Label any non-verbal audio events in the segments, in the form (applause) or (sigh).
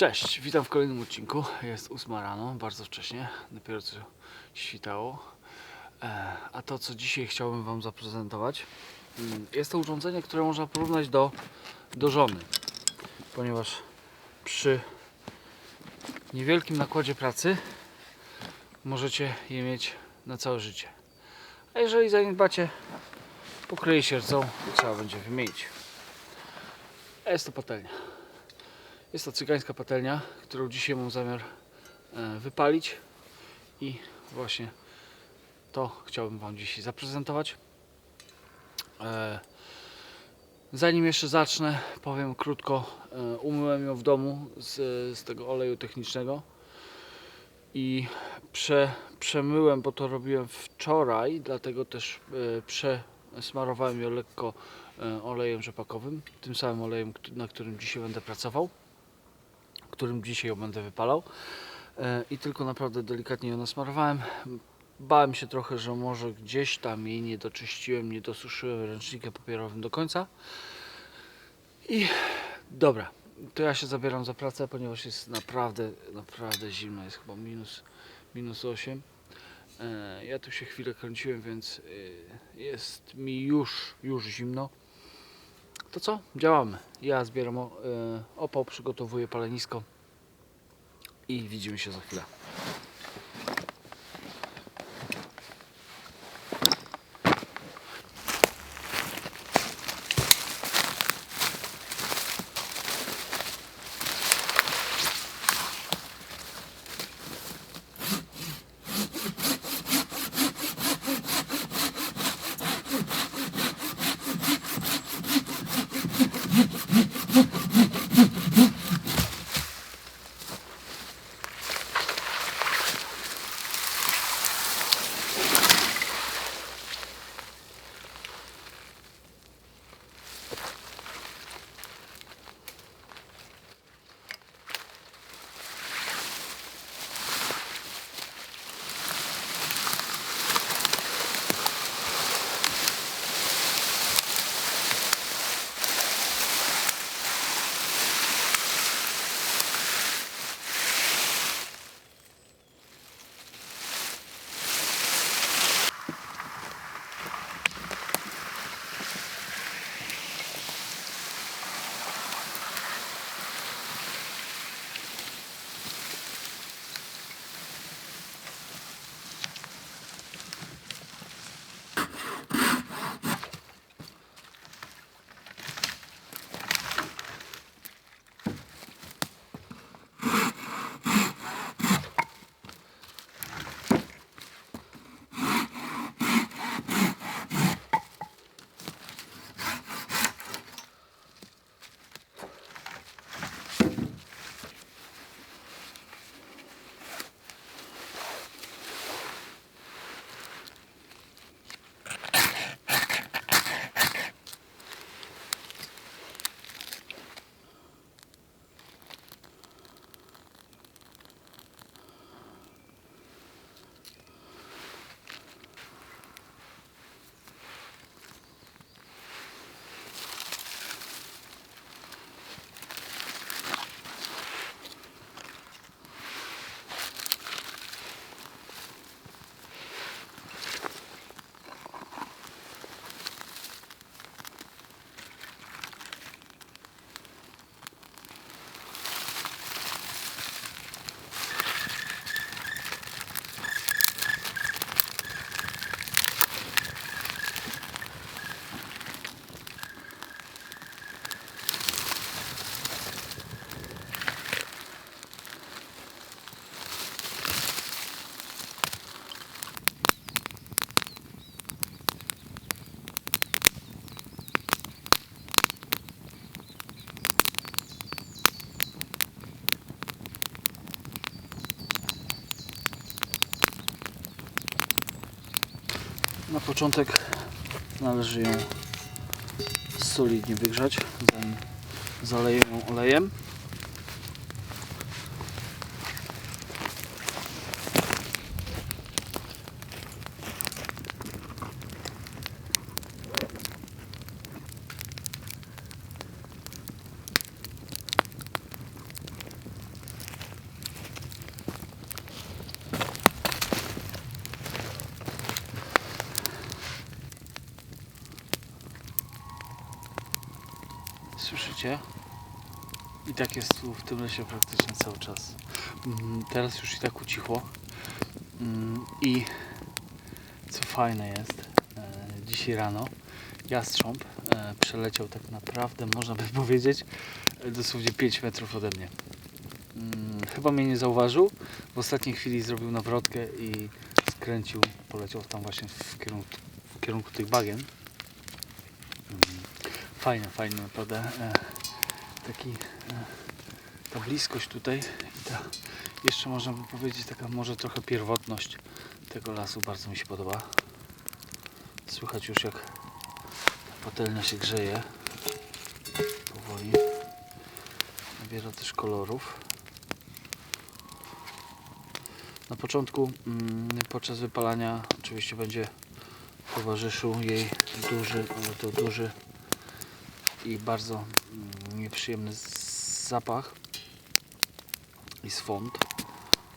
Cześć, witam w kolejnym odcinku. Jest 8 rano, bardzo wcześnie, dopiero co świtało. E, A to, co dzisiaj chciałbym Wam zaprezentować, mm, jest to urządzenie, które można porównać do, do żony, ponieważ przy niewielkim nakładzie pracy możecie je mieć na całe życie. A jeżeli zaniedbacie, pokryje się rdzą i trzeba będzie wymienić. Jest to patelnia. Jest to cygańska patelnia, którą dzisiaj mam zamiar e, wypalić i właśnie to chciałbym Wam dzisiaj zaprezentować. E, Zanim jeszcze zacznę, powiem krótko. e, Umyłem ją w domu z, z tego oleju technicznego i prze, przemyłem, bo to robiłem wczoraj, dlatego też przesmarowałem ją lekko olejem rzepakowym, tym samym olejem, na którym dzisiaj będę pracował którym dzisiaj ją będę wypalał. E, I tylko naprawdę delikatnie ją nasmarowałem. Bałem się trochę, że może gdzieś tam jej nie doczyściłem, nie dosuszyłem ręcznikiem papierowym do końca. I dobra, to ja się zabieram za pracę, ponieważ jest naprawdę, naprawdę zimno. Jest chyba minus, minus 8. E, Ja tu się chwilę kręciłem, więc e, jest mi już, już zimno. To co? Działamy. Ja zbieram e, opał, przygotowuję palenisko i widzimy się za chwilę. Na początek należy ją solidnie wygrzać, zanim zaleję ją olejem. I tak jest tu w tym lesie praktycznie cały czas. Mm, Teraz już i tak ucichło. Mm, I co fajne jest, e, dzisiaj rano jastrząb e, przeleciał tak naprawdę, można by (laughs) powiedzieć, e, dosłownie 5 metrów ode mnie. Mm, Chyba mnie nie zauważył. W ostatniej chwili zrobił nawrotkę i skręcił, poleciał tam właśnie w kierunku, w kierunku tych bagien. Fajne, fajne naprawdę. Taki, e, ta bliskość tutaj i ta, jeszcze można by powiedzieć, taka może trochę pierwotność tego lasu bardzo mi się podoba. Słychać już jak patelnia się grzeje. Powoli. Nabiera też kolorów. Na początku, mm, podczas wypalania, oczywiście będzie towarzyszył jej duży, ale to duży i bardzo mm, nieprzyjemny zapach i swąd,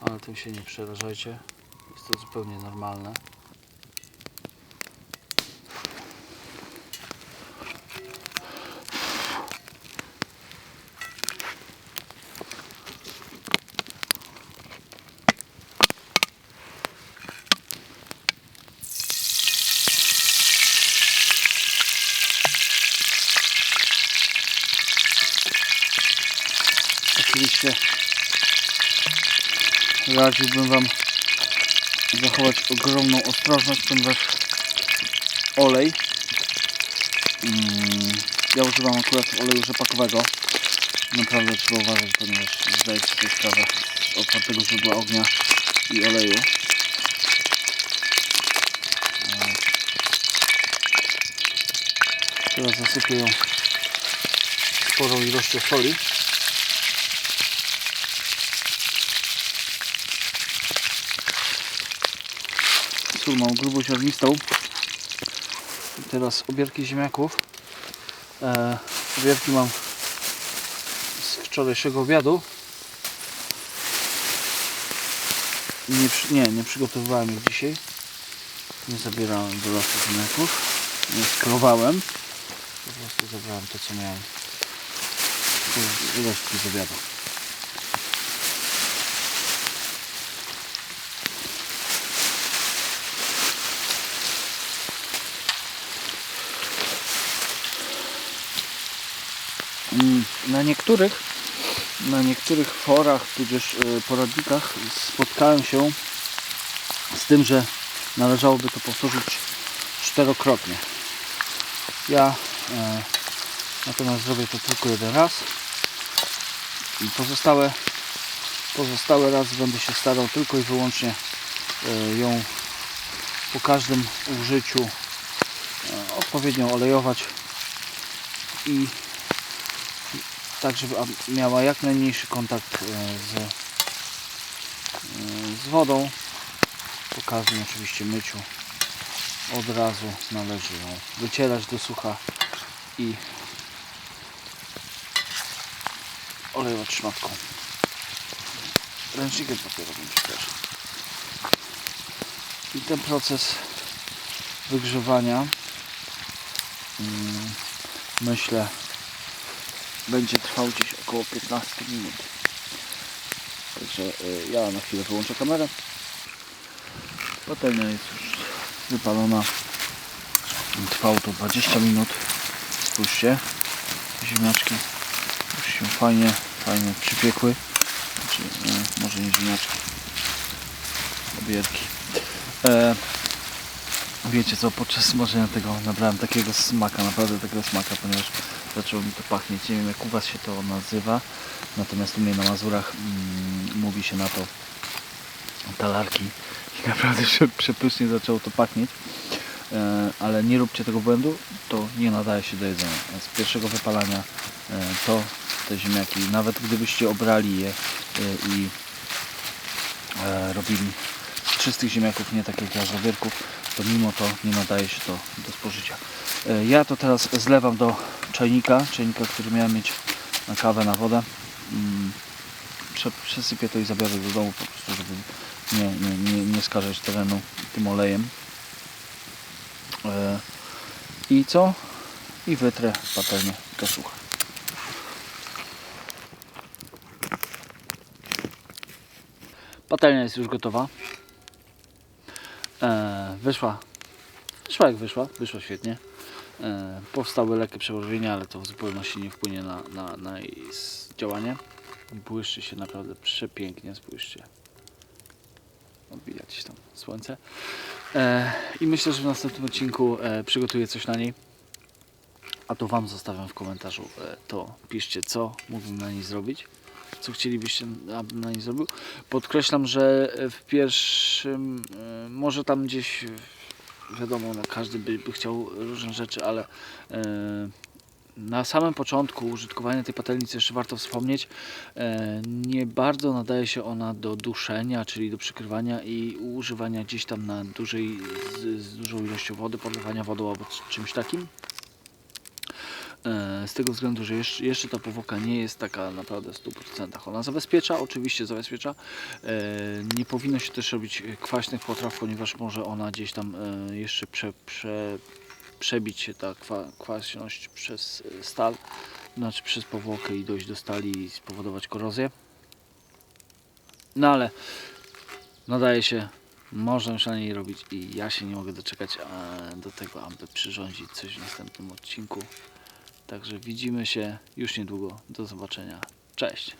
ale tym się nie przerażajcie, jest to zupełnie normalne. Oczywiście radziłbym Wam zachować ogromną ostrożność, ponieważ olej mm, ja używam akurat oleju rzepakowego. Naprawdę trzeba uważać, ponieważ zdaję sobie sprawę z otwartego źródła ognia i oleju. Teraz zasypię ją sporą ilością soli mam gruboziarnistą. I teraz obierki ziemniaków. E, obierki mam z wczorajszego obiadu. Nie, nie, nie przygotowywałem ich dzisiaj. Nie zabierałem do lasu ziemniaków. Nie skrowałem. Po prostu zabrałem to, co miałem. resztki z obiadu. Mm, Na niektórych, na niektórych forach, tudzież y, poradnikach spotkałem się z tym, że należałoby to powtórzyć czterokrotnie. Ja e, natomiast zrobię to tylko jeden raz i pozostałe, pozostałe razy będę się starał tylko i wyłącznie e, ją po każdym użyciu e, odpowiednio olejować i tak żeby miała jak najmniejszy kontakt e, z, e, z wodą. Po każdym oczywiście myciu od razu należy ją wycierać do sucha i olejować szmatką. Ręcznikiem papierowym, przepraszam. I ten proces wygrzewania mm, myślę będzie trwał gdzieś około 15 minut. Także y, ja na chwilę wyłączę kamerę. Patelnia jest już wypalona. Trwało to 20 minut. Spójrzcie, ziemniaczki już się fajnie, fajnie przypiekły. Znaczy, e, może nie ziemniaczki, obierki. E, wiecie co, podczas smażenia tego nabrałem takiego smaka, naprawdę takiego smaka, ponieważ zaczęło mi to pachnieć. Nie wiem jak u Was się to nazywa, natomiast u mnie na Mazurach mm, mówi się na to talarki i naprawdę prze- przepysznie zaczęło to pachnieć. E, ale nie róbcie tego błędu, to nie nadaje się do jedzenia. Z pierwszego wypalania e, to te ziemniaki, nawet gdybyście obrali je e, i e, robili czystych ziemniaków, nie tak jak ja to mimo to nie nadaje się to do spożycia. E, ja to teraz zlewam do czajnika, czajnika, który miałem mieć na kawę, na wodę. Mm, przesypię to i zabiorę do domu po prostu, żeby nie, nie, nie, nie skażeć terenu tym olejem. E, I co? I wytrę patelnię do sucha. Patelnia jest już gotowa. E, wyszła. Wyszła jak wyszła. Wyszła świetnie. E, powstały lekkie przełożenia, ale to w zupełności nie wpłynie na, na, na jej działanie. Błyszczy się naprawdę przepięknie, spójrzcie. Odbijać tam słońce. E, I myślę, że w następnym odcinku e, przygotuję coś na niej. A to Wam zostawiam w komentarzu. E, to piszcie, co mógłbym na niej zrobić. Co chcielibyście, abym na niej zrobił. Podkreślam, że w pierwszym, e, może tam gdzieś, wiadomo, no, każdy by, by chciał różne rzeczy, ale e, na samym początku użytkowania tej patelnicy jeszcze warto wspomnieć, e, nie bardzo nadaje się ona do duszenia, czyli do przykrywania i używania gdzieś tam na dużej, z, z dużą ilością wody, podlewania wodą albo czymś takim. E, Z tego względu, że jeszcze, ta powłoka nie jest taka naprawdę w 100%. Ona zabezpiecza, oczywiście zabezpiecza. E, Nie powinno się też robić kwaśnych potraw, ponieważ może ona gdzieś tam e, jeszcze prze, prze, przebić się ta kwa, kwaśność przez stal, znaczy przez powłokę i dojść do stali i spowodować korozję. No ale nadaje się, można już na niej robić i ja się nie mogę doczekać do tego, aby przyrządzić coś w następnym odcinku. Także widzimy się już niedługo. Do zobaczenia. Cześć.